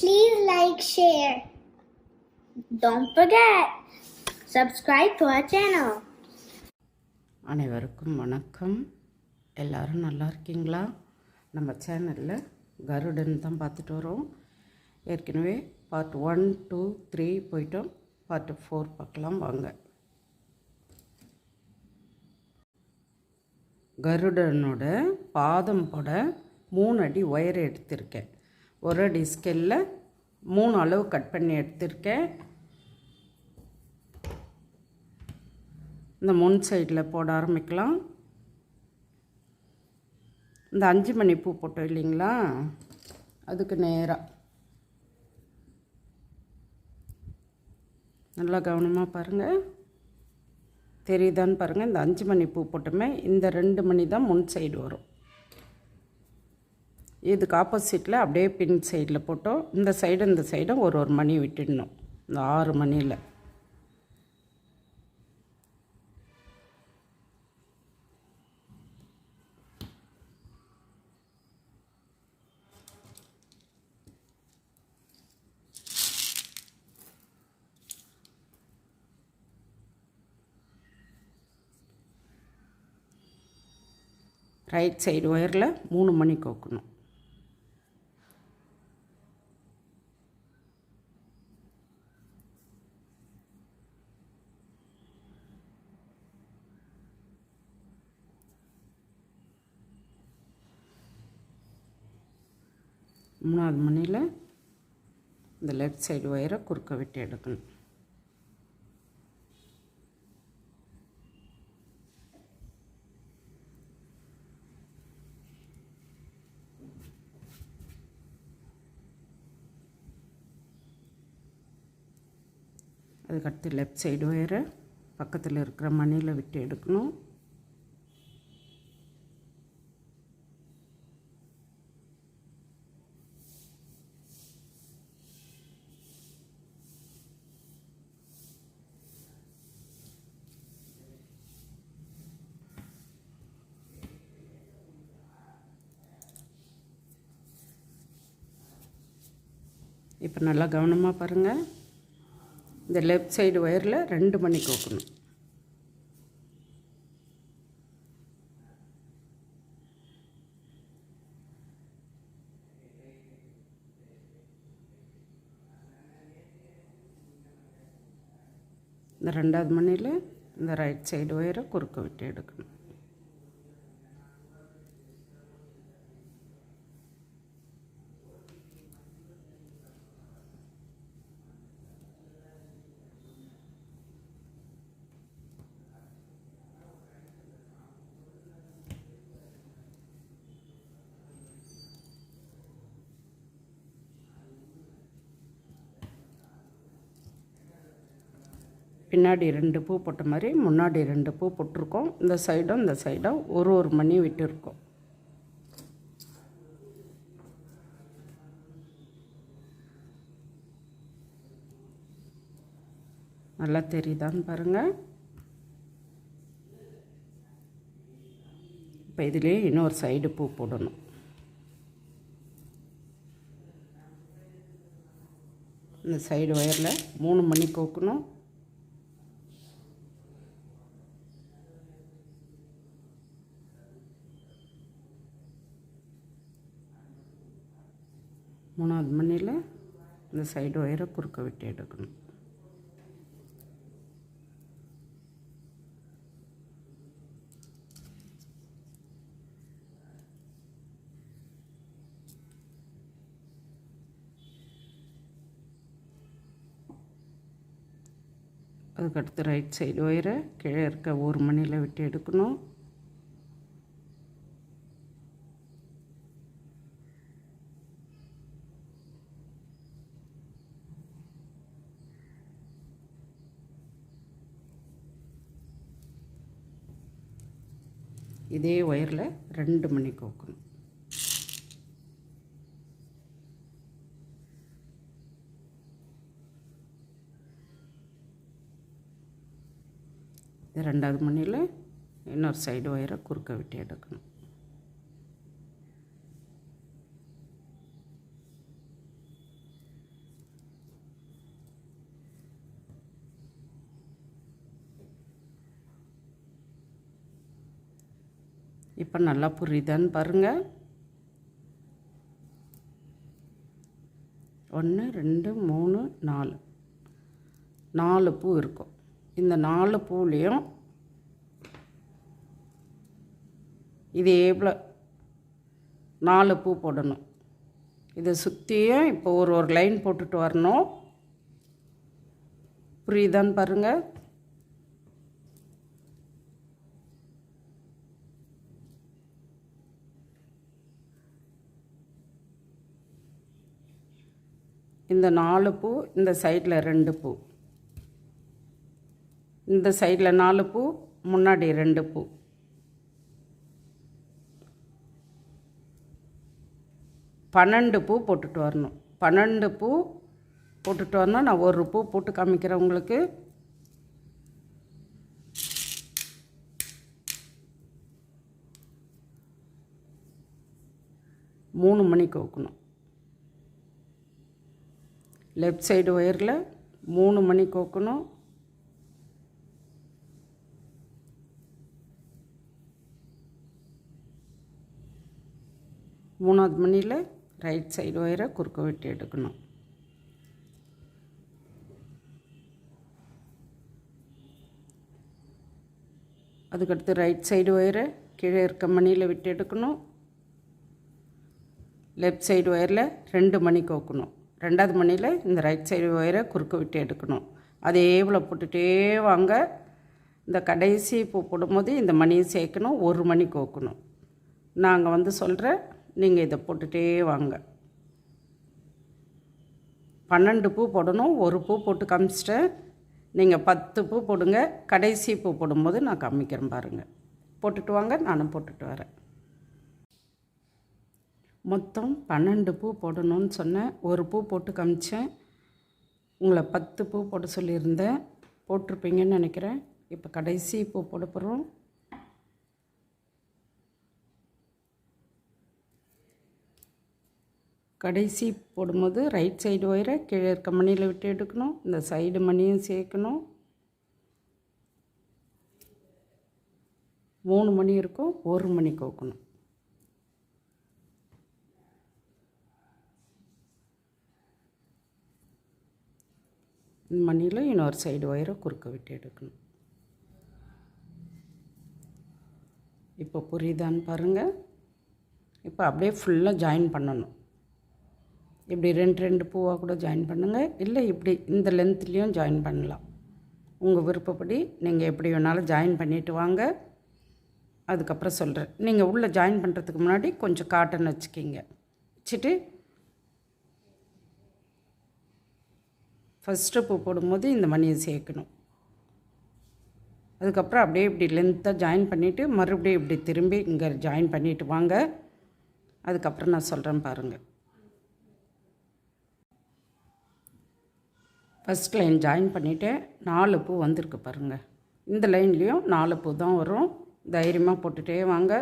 Please like, share. Don't forget, subscribe to our channel. அனைவருக்கும் வணக்கம். எல்லாரும் நல்லா இருக்கீங்களா? நம்ம சேனலில் கருடன் தான் பார்த்துட்டு வரோம். ஏற்கனவே பார்ட் ஒன் டூ த்ரீ போயிட்டோம். பார்ட் ஃபோர் பார்க்கலாம் வாங்க. கருடனோட பாதம் போட மூணு அடி ஒயர் எடுத்திருக்கேன். ஒரு அடி ஸ்கெல்ல மூணு அளவு கட் பண்ணி எடுத்திருக்கேன். இந்த முன் சைடில் போட ஆரம்பிக்கலாம். இந்த அஞ்சு மணி பூ போட்டோம் இல்லைங்களா? அதுக்கு நேராக நல்லா கவனமாக பாருங்கள் தெரியுதான்னு பாருங்கள் இந்த அஞ்சு மணி பூ போட்டோமே இந்த ரெண்டு மணி தான் முன் சைடு வரும். இதுக்கு ஆப்போசிட்டில் அப்படியே பின் சைடில் போட்டோம். இந்த சைடு இந்த சைடும் ஒரு ஒரு மணி விட்டுடணும். இந்த ஆறு மணியில். ரைட் சைடு ஒயரில் மூணு மணி கோக்கணும். மூணாவது மணியில் இந்த லெஃப்ட் சைடு ஒயரை குறுக்க விட்டு எடுக்கணும். அதுக்கடுத்து லெஃப்ட் சைடு ஒயரை பக்கத்தில் இருக்கிற மணியில் விட்டு எடுக்கணும். இப்போ நல்லா கவனமாக பாருங்கள் இந்த லெஃப்ட் சைடு ஒயரில் ரெண்டு மணி கோக்கணும். இந்த ரெண்டாவது மணியில் இந்த ரைட் சைடு ஒயரை குறுக்க விட்டு எடுக்கணும். பின்னாடி ரெண்டு பூ போட்ட மாதிரி முன்னாடி ரெண்டு பூ போட்டிருக்கோம். இந்த சைடும் இந்த சைடும் ஒரு ஒரு மணி விட்டுருக்கோம். நல்லா தெரியுதான்னு பாருங்கள் இப்போ இதுலேயே இன்னொரு சைடு பூ போடணும். இந்த சைடு ஒயரில் மூணு மணி கோக்கணும் மூணாவது மணியில் இந்த சைடு ஒயரை குறுக்க விட்டு எடுக்கணும். அதுக்கடுத்து ரைட் சைடு ஒயரை கீழே இருக்க ஒரு மணியில் விட்டு எடுக்கணும். இதே ஒயரில் ரெண்டு மணி கோக்கணும். இது ரெண்டாவது மணியில் இன்னொரு சைடு ஒயரை குறுக்க விட்டு எடுக்கணும். இப்போ நல்லா புரியுதான்னு பாருங்கள் ஒன்று ரெண்டு மூணு நாலு. நாலு பூ இருக்கும். இந்த நாலு பூலேயும் இதே போல் நாலு பூ போடணும். இதை சுற்றியும் இப்போ ஒரு ஒரு லைன் போட்டுட்டு வரணும். புரியுதான்னு பாருங்கள் இந்த நாலு பூ இந்த சைடில் ரெண்டு பூ. இந்த சைடில் நாலு பூ முன்னாடி ரெண்டு பூ. பன்னெண்டு பூ போட்டுட்டு வரணும். பன்னெண்டு பூ போட்டுட்டு வரணும் நான் ஒரு பூ போட்டு காமிக்கிறேன் உங்களுக்கு. மூணு மணிக்கு வைக்கணும். லெஃப்ட் சைடு ஒயரில் மூணு மணி கோக்கணும். மூணாவது மணியில் ரைட் சைடு ஒயரை குறுக்க வெட்டி எடுக்கணும். அதுக்கடுத்து ரைட் சைடு ஒயரை கீழே இருக்க மணியில் விட்டு எடுக்கணும். லெஃப்ட் சைடு ஒயரில் ரெண்டு மணி கோக்கணும். ரெண்டாவது மணியில் இந்த ரைட் சைடு ஒயரை குறுக்கு விட்டு எடுக்கணும். அதே போல் போட்டுகிட்டே வாங்க. இந்த கடைசி பூ போடும்போது இந்த மணியை சேர்க்கணும் ஒரு மணி கோக்கணும். நாங்கள் வந்து சொல்கிறேன் நீங்கள் இதை போட்டுகிட்டே வாங்க. பன்னெண்டு பூ போடணும் ஒரு பூ போட்டு காமிச்சிட்டேன். நீங்கள் பத்து பூ போடுங்க கடைசி பூ போடும்போது நான் காமிக்கிறேன் பாருங்கள் போட்டுட்டு வாங்க நானும் போட்டுட்டு வரேன். மொத்தம் பன்னெண்டு பூ போடணும்னு சொன்னேன். ஒரு பூ போட்டு காமிச்சேன். உங்களை பத்து பூ போட சொல்லியிருந்தேன். போட்டிருப்பீங்கன்னு நினைக்கிறேன். இப்போ கடைசி பூ போட போகிறோம் கடைசி போடும்போது ரைட் சைடு ஒயரை கீழே இருக்க மணியில் விட்டு எடுக்கணும். இந்த சைடு மணியும் சேர்க்கணும். மூணு மணி இருக்கும். ஒரு மணி கோக்கணும். மணியில் இன்னொரு சைடு ஒயரை குறுக்க விட்டு எடுக்கணும். இப்போ புரியுதான்னு பாருங்கள் இப்போ அப்படியே ஃபுல்லாக ஜாயின் பண்ணணும். இப்படி ரெண்டு ரெண்டு பூவாக கூட ஜாயின் பண்ணுங்கள் இல்லை இப்படி இந்த லென்த்லேயும் ஜாயின் பண்ணலாம். உங்கள் விருப்பப்படி நீங்கள் எப்படி வேணாலும் ஜாயின் பண்ணிவிட்டு வாங்க. அதுக்கப்புறம் சொல்கிறேன் நீங்கள் உள்ளே ஜாயின் பண்ணுறதுக்கு முன்னாடி கொஞ்சம் காட்டன் வச்சுக்கிங்க. வச்சுட்டு ஃபஸ்ட்டு பூ போடும்போது இந்த மணியை சேர்க்கணும். அதுக்கப்புறம் அப்படியே இப்படி லென்த்தாக ஜாயின் பண்ணிவிட்டு மறுபடியும் இப்படி திரும்பி இங்கே ஜாயின் பண்ணிவிட்டு வாங்க. அதுக்கப்புறம் நான் சொல்கிறேன் பாருங்கள் ஃபஸ்ட் லைன் ஜாயின் பண்ணிவிட்டு நாலு பூ வந்திருக்கு பாருங்கள் இந்த லைன்லேயும் நாலு பூ தான் வரும். தைரியமாக போட்டுகிட்டே வாங்க.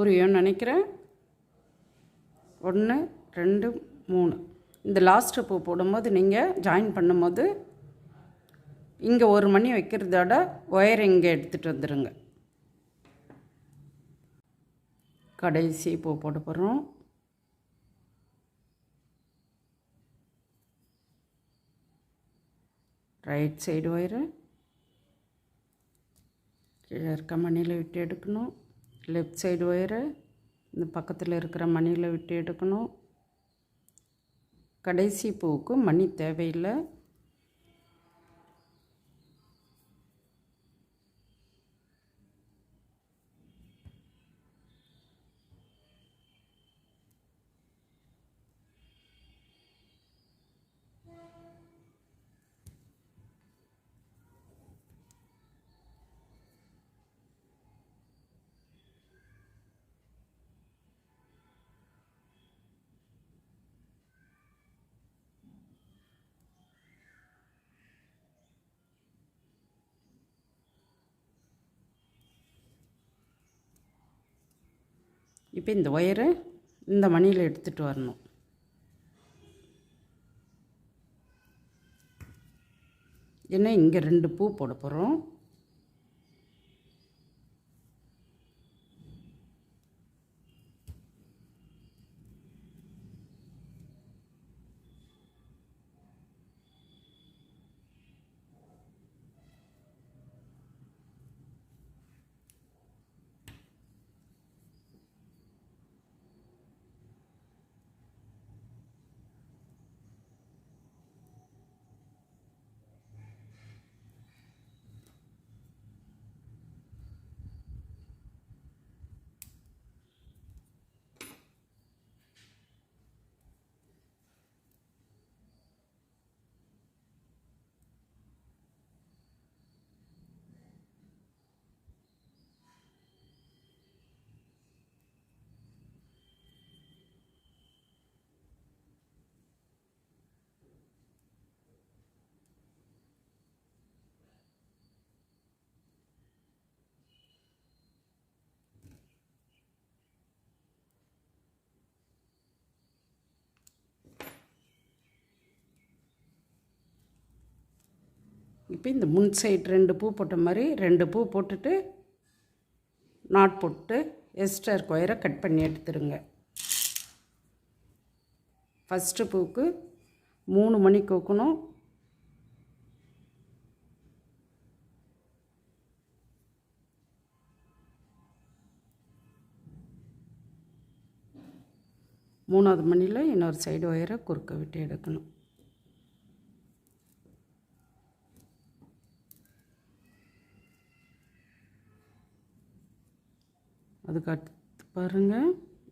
புரியும்னு நினைக்கிறேன். ஒன்று ரெண்டு மூணு. இந்த லாஸ்ட்டு பூ போடும்போது நீங்கள் ஜாயின் பண்ணும்போது இங்கே ஒரு மணி வைக்கிறதோட ஒயர் இங்கே எடுத்துகிட்டு வந்துடுங்க கடைசி பூ போட போகிறோம் ரைட் சைடு ஒயரு கீழே இருக்க மணியில் விட்டு எடுக்கணும். லெஃப்ட் சைடு ஒயரை இந்த பக்கத்தில் இருக்கிற மணியில் விட்டு எடுக்கணும். கடைசி பூவுக்கு மணி தேவையில்லை. இப்போ இந்த ஒயரை இந்த மணியில் எடுத்துகிட்டு வரணும். ஏன்னா இங்கே ரெண்டு பூ போட போகிறோம் இப்போ இந்த முன் சைடு ரெண்டு பூ போட்ட மாதிரி ரெண்டு பூ போட்டுட்டு நாட் போட்டு எஸ்டர் கொயரை கட் பண்ணி எடுத்துருங்க. ஃபஸ்ட்டு பூக்கு மூணு மணி கோக்கணும். மூணாவது மணியில் இன்னொரு சைடு ஒயரை குறுக்க விட்டு எடுக்கணும். அதுக்கு அடுத்து பாருங்கள்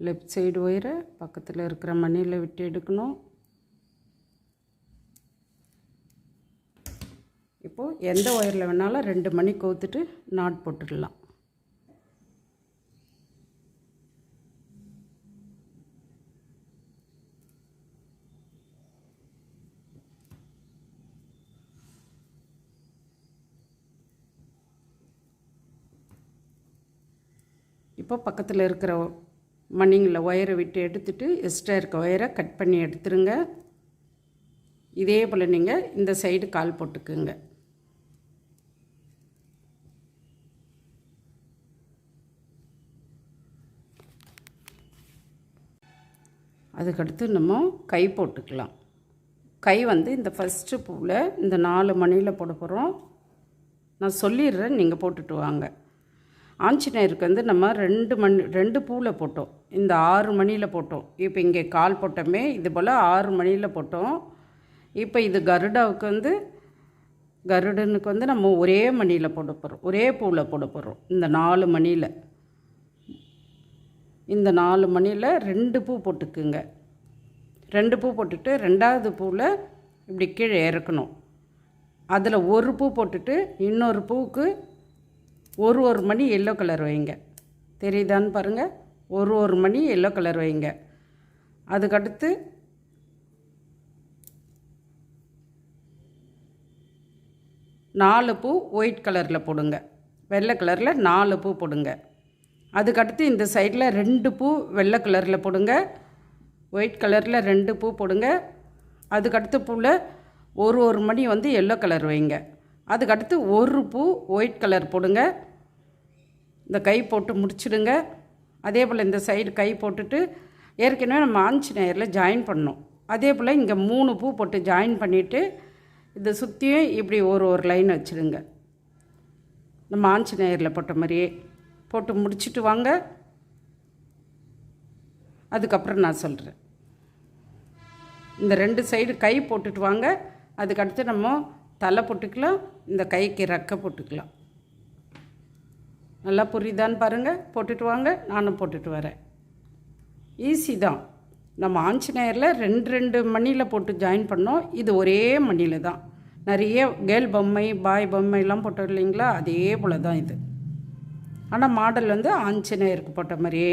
லெஃப்ட் சைடு ஒயரை பக்கத்தில் இருக்கிற மணியில் விட்டு எடுக்கணும். இப்போது எந்த ஒயரில் வேணாலும் ரெண்டு மணி கோத்துட்டு நாட் போட்டுடலாம். இப்போ பக்கத்தில் இருக்கிற மண்ணிங்கில் ஒயரை விட்டு எடுத்துட்டு எக்ஸ்ட்ரா இருக்க ஒயரை கட் பண்ணி எடுத்துருங்க. இதே போல் நீங்கள் இந்த சைடு கால் போட்டுக்குங்க. அதுக்கடுத்து நம்ம கை போட்டுக்கலாம். கை வந்து இந்த ஃபஸ்ட்டு பூவில் இந்த நாலு மணியில் போட போகிறோம் நான் சொல்லிடுறேன் நீங்கள் போட்டுட்டு வாங்க. ஆஞ்சநேயருக்கு வந்து நம்ம ரெண்டு மணி ரெண்டு பூவில் போட்டோம். இந்த ஆறு மணியில் போட்டோம். இப்போ இங்கே கால் போட்டோமே இது போல் ஆறு மணியில் போட்டோம். இப்போ இது கருடாவுக்கு வந்து கருடனுக்கு வந்து நம்ம ஒரே மணியில் போட போகிறோம் ஒரே பூவில் போட போகிறோம் இந்த நாலு மணியில். இந்த நாலு மணியில் ரெண்டு பூ போட்டுக்குங்க. ரெண்டு பூ போட்டுட்டு ரெண்டாவது பூவில் இப்படி கீழே இறக்கணும். அதில் ஒரு பூ போட்டுட்டு இன்னொரு பூவுக்கு ஒரு ஒரு மணி எல்லோ கலர் வைங்க. தெரியுதான்னு பாருங்கள் ஒரு ஒரு மணி எல்லோ கலர் வைங்க. அதுக்கடுத்து நாலு பூ ஒயிட் கலரில் போடுங்க. வெள்ளை கலரில் நாலு பூ போடுங்க. அதுக்கடுத்து இந்த சைடில் ரெண்டு பூ வெள்ளை கலரில் போடுங்க. ஒயிட் கலரில் ரெண்டு பூ போடுங்க. அதுக்கடுத்து பூவில் ஒரு ஒரு மணி வந்து எல்லோ கலர் வைங்க. அதுக்கடுத்து ஒரு பூ ஒயிட் கலர் போடுங்க. இந்த கை போட்டு முடிச்சிடுங்க. அதே போல் இந்த சைடு கை போட்டுட்டு ஏற்கனவே நம்ம ஆஞ்சநேயரில் ஜாயின் பண்ணோம். அதே போல் இங்கே மூணு பூ போட்டு ஜாயின் பண்ணிவிட்டு இதை சுற்றியும் இப்படி ஒரு ஒரு லைன் வச்சுடுங்க. நம்ம ஆஞ்சநேயரில் போட்ட மாதிரியே போட்டு முடிச்சுட்டு வாங்க. அதுக்கப்புறம் நான் சொல்கிறேன் இந்த ரெண்டு சைடு கை போட்டுட்டு வாங்க. அதுக்கடுத்து நம்ம தலை போட்டுக்கலாம் இந்த கைக்கு ரெக்கை போட்டுக்கலாம். நல்லா புரியுதான்னு பாருங்கள் போட்டுட்டு வாங்க. நானும் போட்டுட்டு வரேன். ஈஸி தான். நம்ம ஆஞ்சநேயரில் ரெண்டு ரெண்டு மணியில் போட்டு ஜாயின் பண்ணோம். இது ஒரே மணியில் தான். நிறைய கேர்ள் பொம்மை பாய் பொம்மைலாம் போட்டோம் இல்லைங்களா? அதே போல் தான் இது. ஆனால் மாடல் வந்து ஆஞ்சநேயருக்கு போட்ட மாதிரியே.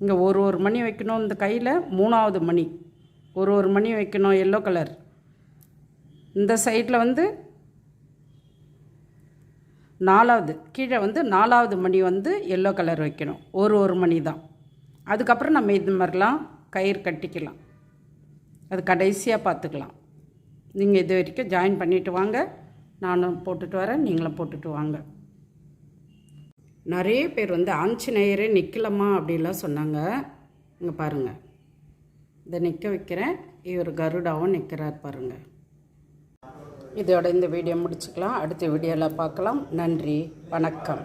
இங்கே ஒரு ஒரு மணி வைக்கணும் இந்த கையில். மூணாவது மணி. ஒரு ஒரு மணி வைக்கணும் எல்லோ கலர் இந்த சைடில் வந்து நாலாவது கீழே வந்து நாலாவது மணி வந்து எல்லோ கலர் வைக்கணும். ஒரு ஒரு மணி தான். அதுக்கப்புறம் நம்ம இது மாதிரிலாம் கயிறு கட்டிக்கலாம். அது கடைசியாக பார்த்துக்கலாம். நீங்கள் இது வரைக்கும் ஜாயின் பண்ணிட்டு வாங்க. நானும் போட்டுட்டு வரேன் நீங்களும் போட்டுட்டு வாங்க. நிறைய பேர் வந்து ஆஞ்சநேயரே நிற்கலம்மா அப்படிலாம் சொன்னாங்க. இங்கே பாருங்கள் இதை நிற்க வைக்கிறேன். இவர் கருடாவும் நிற்கிறார் பாருங்கள் இதோட இந்த வீடியோ முடிச்சுக்கலாம். அடுத்த வீடியோவில் பார்க்கலாம். நன்றி. வணக்கம்.